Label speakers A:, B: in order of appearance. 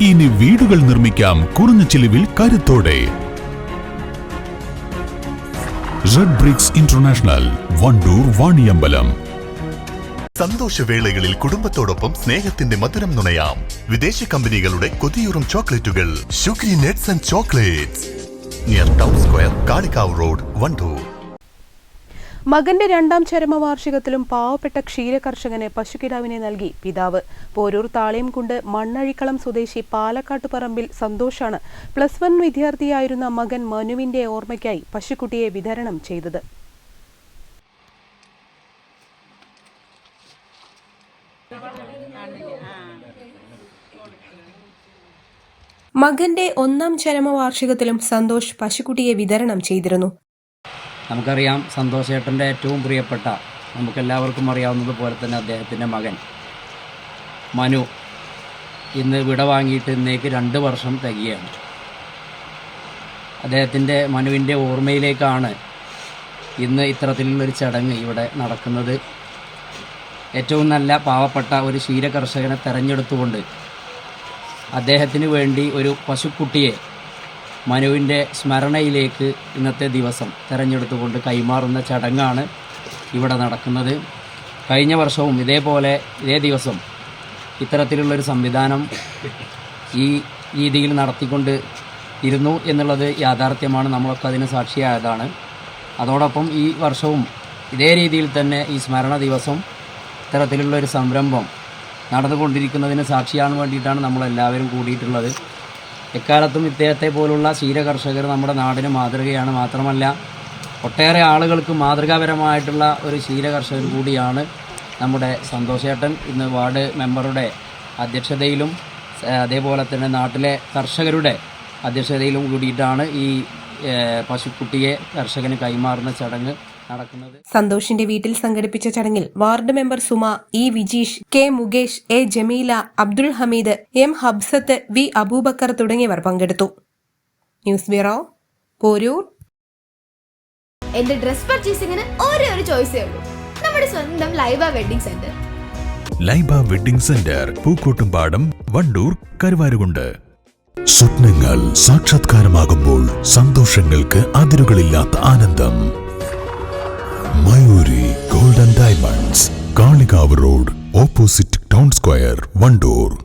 A: ഇനി വീടുകൾ നിർമ്മിക്കാം കുറഞ്ഞ ചിലവിൽ കരുത്തോടെ. Red bricks international Wandoor Vaniyambalam.
B: സന്തോഷവേളകളിൽ കുടുംബത്തോടൊപ്പം സ്നേഹത്തിന്റെ മധുരം നുണയാം. വിദേശ കമ്പനികളുടെ കൊതിയൂറും ചോക്ലേറ്റുകൾ. Sugary nuts and chocolates near Town Square Kalikavu road Wandoor.
C: മകന്റെ രണ്ടാം ചരമവാർഷികത്തിലും പാവപ്പെട്ട ക്ഷീരകർഷകന് പശുക്കിടാവിനെ നൽകി പിതാവ്. പോരൂർ താളിയംകുണ്ട് മണ്ണഴിക്കളം സ്വദേശി പാലക്കാട്ടുപറമ്പിൽ സന്തോഷാണ്. പ്ലസ് വൺ വിദ്യാർത്ഥിയായിരുന്ന മകൻ മനുവിന്റെ ഓർമ്മയ്ക്കായി പശുക്കുട്ടിയെ വിതരണം ചെയ്തത്. മകന്റെ ഒന്നാം ചരമവാർഷികത്തിലും സന്തോഷ് പശുക്കുട്ടിയെ വിതരണം ചെയ്തിരുന്നു.
D: നമുക്കറിയാം സന്തോഷേട്ടന്റെ ഏറ്റവും പ്രിയപ്പെട്ട നമുക്കെല്ലാവർക്കും അറിയാവുന്നതുപോലെ തന്നെ അദ്ദേഹത്തിന്റെ മകൻ മനു ഇന്ന് വിട വാങ്ങിയിട്ട് ഇന്നേക്ക് രണ്ട് വർഷം തികയാണ് അദ്ദേഹത്തിന്റെ മനുവിന്റെ ഓർമ്മയിലേക്കാണ് ഇന്ന് ഇത്തരത്തിലുള്ളൊരു ചടങ്ങ് ഇവിടെ നടക്കുന്നത്. ഏറ്റവും നല്ല പാവപ്പെട്ട ഒരു ക്ഷീരകർഷകനെ തെരഞ്ഞെടുത്തുകൊണ്ട് അദ്ദേഹത്തിന് വേണ്ടി ഒരു പശുക്കുട്ടിയെ മനുവിന്റെ സ്മരണയിലേക്ക് ഇന്നത്തെ ദിവസം തെരഞ്ഞെടുത്തുകൊണ്ട് കൈമാറുന്ന ചടങ്ങാണ് ഇവിടെ നടക്കുന്നത്. കഴിഞ്ഞ വർഷവും ഇതേപോലെ ഇതേ ദിവസം ഇത്തരത്തിലുള്ളൊരു സംവിധാനം ഈ രീതിയിൽ നടത്തിക്കൊണ്ട് ഇരുന്നു എന്നുള്ളത് യാഥാർത്ഥ്യമാണ്. നമ്മളൊക്കെ അതിന് സാക്ഷിയായതാണ്. അതോടൊപ്പം ഈ വർഷവും ഇതേ രീതിയിൽ തന്നെ ഈ സ്മരണ ദിവസം ഇത്തരത്തിലുള്ളൊരു സംരംഭം നടന്നുകൊണ്ടിരിക്കുന്നതിന് സാക്ഷിയാകാൻ വേണ്ടിയിട്ടാണ് നമ്മളെല്ലാവരും കൂടിയിട്ടുള്ളത്. എക്കാലത്തും ഇദ്ദേഹത്തെ പോലുള്ള ക്ഷീരകർഷകർ നമ്മുടെ നാടിന് മാതൃകയാണ്. മാത്രമല്ല ഒട്ടേറെ ആളുകൾക്ക് മാതൃകാപരമായിട്ടുള്ള ഒരു ക്ഷീരകർഷകൻ കൂടിയാണ് നമ്മുടെ സന്തോഷേട്ടൻ. ഇന്ന് വാർഡ് മെമ്പറുടെ അധ്യക്ഷതയിലും അതേപോലെ തന്നെ നാട്ടിലെ കർഷകരുടെ അധ്യക്ഷതയിലും കൂടിയിട്ടാണ് ഈ പശുക്കുട്ടിയെ കർഷകന് കൈമാറുന്ന ചടങ്ങ്. നടക്കുന്നത്.
C: സന്തോഷിന്റെ വീട്ടിൽ സംഘടിപ്പിച്ച ചടങ്ങിൽ ward member Suma E Vijeesh K Mukesh A Jameela Abdul Hameed M Habsath V Abubakar തുടങ്ങിയവർ പങ്കെടുത്തു. News bureau Poroor.
E: എന്റെ ഡ്രസ് പർച്ചേസിംഗിന് ഒരേ ഒരു ചോയ്സേ ഉള്ളൂ. നമ്മുടെ സ്വന്തം Laiba wedding centre.
A: Laiba wedding centre Pookkottumpadam Wandoor Karuvarakundu. സ്വപ്നങ്ങൾ സാക്ഷാത്കാരമാകുമ്പോൾ സന്തോഷങ്ങൾക്ക് അതിരുകളില്ലാത്ത ആനന്ദം. Mayoori golden diamonds Kalikavu road opposite Town Square Wandoor.